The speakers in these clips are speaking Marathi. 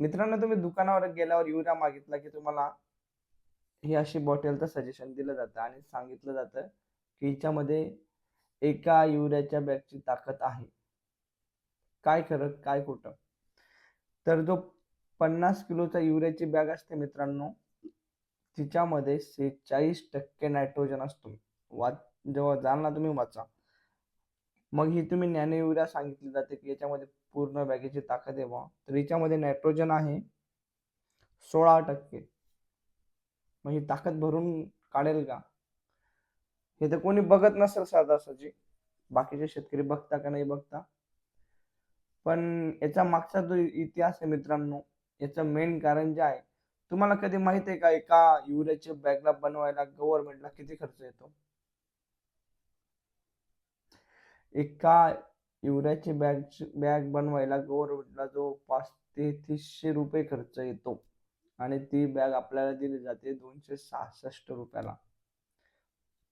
मित्रांनो तुम्ही दुकानावर गेल्यावर युरिया मागितला की तुम्हाला ही अशी बॉटलचं सजेशन दिलं जातं आणि सांगितलं जातं की हिच्यामध्ये एका युरियाच्या बॅगची ताकद आहे. काय खरं काय खोटं? तर जो पन्नास किलोचा युरियाची बॅग असते मित्रांनो तिच्यामध्ये सेहेचाळीस टक्के नायट्रोजन असतो. वा जेव्हा जाल ना तुम्ही वाचा. मग ही तुम्ही नॅनो युरिया सांगितली जाते की याच्यामध्ये पूर्ण बॅगेची ताकद आहे बा तर याच्यामध्ये नायट्रोजन आहे सोळा टक्के. मग ही ताकद भरून काढेल का? हे तर कोणी बघत नसेल सहजासहजी बाकीचे शेतकरी बघता का नाही बघता. पण याचा मागचा जो इतिहास आहे मित्रांनो याचं मेन कारण जे आहे तुम्हाला कधी माहीत आहे का एका युरियाच्या बॅगला बनवायला गव्हर्नमेंटला किती खर्च येतो? एका युरियाची बॅग बॅग बनवायला गव्हर्नमेंटला जवळपास तेहतीसशे रुपये खर्च येतो. आणि ती बॅग आपल्याला दिली जाते दोनशे सहासष्ट रुपयाला.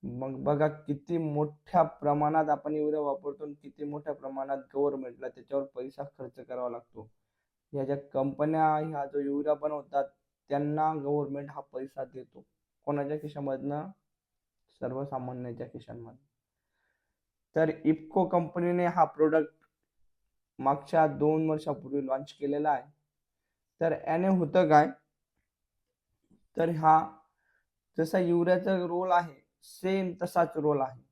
मग बघा किती मोठ्या प्रमाणात आपण युरिया वापरतो आणि किती मोठ्या प्रमाणात गव्हर्नमेंटला त्याच्यावर पैसा खर्च करावा लागतो. ह्या ज्या कंपन्या ह्या जो युरिया बनवतात त्यांना गव्हर्नमेंट हा पैसा देतो. कोणाच्या खिशामधनं? सर्वसामान्यांच्या खिशांमधनं. तर इफको कंपनीने हा प्रोडक्ट मागच्या दोन वर्षापूर्वी लॉन्च केलेला आहे. तर याने होतं काय? तर हा जसा युरियाचा रोल आहे सेम तसाच रोल आहे.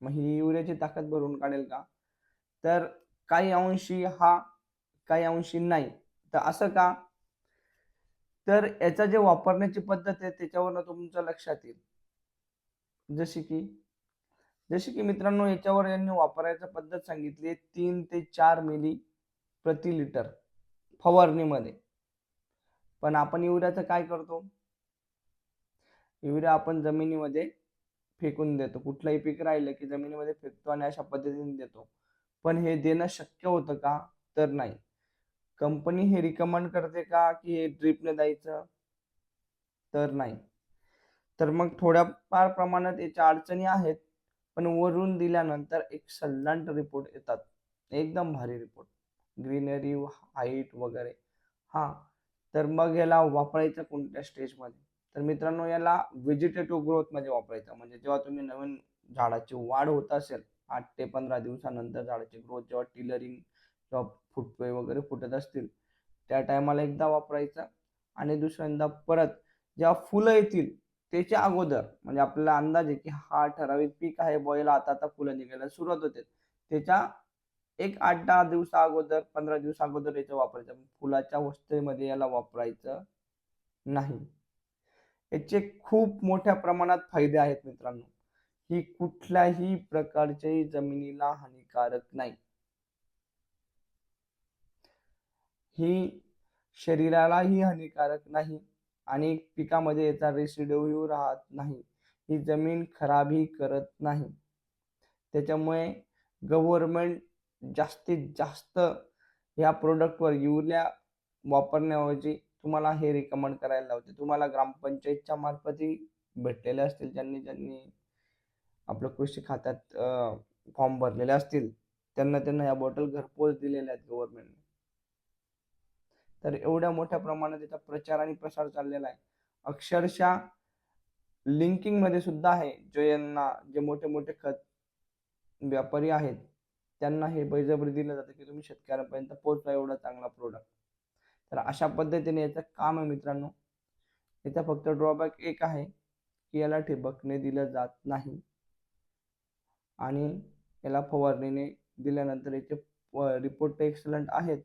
मग ही युरियाची ताकद भरून काढेल का? तर काही अंशी हा काही अंशी नाही. तर असं का? तर याचा जे वापरण्याची पद्धत आहे त्याच्यावरनं तुमचं लक्षात येईल. जशी की जसे की मित्रांनो याच्यावर यांनी वापरायचं पद्धत सांगितली तीन ते चार मिली प्रति लिटर फवारणीमध्ये. पण आपण युरियाचं काय करतो? युरिया आपण जमिनीमध्ये फेकून देतो. कुठलंही पीक राहिलं की जमिनीमध्ये फेकतो आणि अशा पद्धतीने देतो. पण हे देणं शक्य होतं का? तर नाही. कंपनी हे रिकमेंड करते का की हे ड्रिपने द्यायचं? तर नाही. तर मग थोड्याफार प्रमाणात याच्या अडचणी आहेत. पण वरून दिल्यानंतर एक सल्लांट रिपोर्ट येतात. एकदम भारी रिपोर्ट ग्रीनरी हाईट वगैरे. हा. तर मग याला वापरायचं कोणत्या स्टेजमध्ये तर मित्रांनो याला व्हेजिटेटिव्ह ग्रोथमध्ये वापरायचं. म्हणजे जेव्हा तुम्ही नवीन झाडाची वाढ होत असेल आठ ते पंधरा दिवसानंतर झाडाची ग्रोथ जेव्हा टिलरिंग किंवा फुटवे वगैरे फुटत असतील त्या टायमाला एकदा वापरायचं. आणि दुसऱ्यांदा परत जेव्हा फुलं येतील त्याच्या अगोदर म्हणजे आपल्याला अंदाज आहे की हा ठराविक पीक आहे बॉयला आता आता फुलं निघायला सुरुवात होते. त्याच्या एक आठ दहा दिवसा अगोदर पंधरा दिवसा अगोदर याचं वापरायचं म्हणजे फुलाच्या वस्तूमध्ये याला वापरायचं नाही. याचे खूप मोठ्या प्रमाणात फायदे आहेत मित्रांनो. ही कुठल्याही प्रकारच्याही जमिनीला हानिकारक नाही. ही शरीरालाही हानिकारक नाही. आणि पिकामध्ये याचा रेसिड्यू राहत नाही. ही जमीन खराबही करत नाही. त्याच्यामुळे गव्हर्मेंट जास्तीत जास्त ह्या प्रोडक्टवर युरिया वापरण्याऐवजी तुम्हाला हे रिकमेंड करायला लावते. तुम्हाला ग्रामपंचायतच्या मार्फतही भेटलेले असतील ज्यांनी ज्यांनी आपलं कृषी खात्यात फॉर्म भरलेले असतील त्यांना त्यांना या बॉटल घरपोच दिलेल्या आहेत गव्हर्नमेंटने तर एवढ्या मोठ्या प्रमाणात याचा प्रचार आणि प्रसार चाललेला आहे. अक्षरशः लिंकिंगमध्ये सुद्धा आहे जे यांना जे मोठे मोठे खत व्यापारी आहेत त्यांना हे बळजबरी दिलं जातं की तुम्ही शेतकऱ्यांपर्यंत पोहोचवा एवढा चांगला प्रोडक्ट तर अशा पद्धतीने याचं काम आहे मित्रांनो. याचा फक्त ड्रॉबॅक एक आहे की याला ठिबकने दिलं जात नाही. आणि याला फवारणीने दिल्यानंतर याचे रिपोर्ट एक्सलंट आहेत.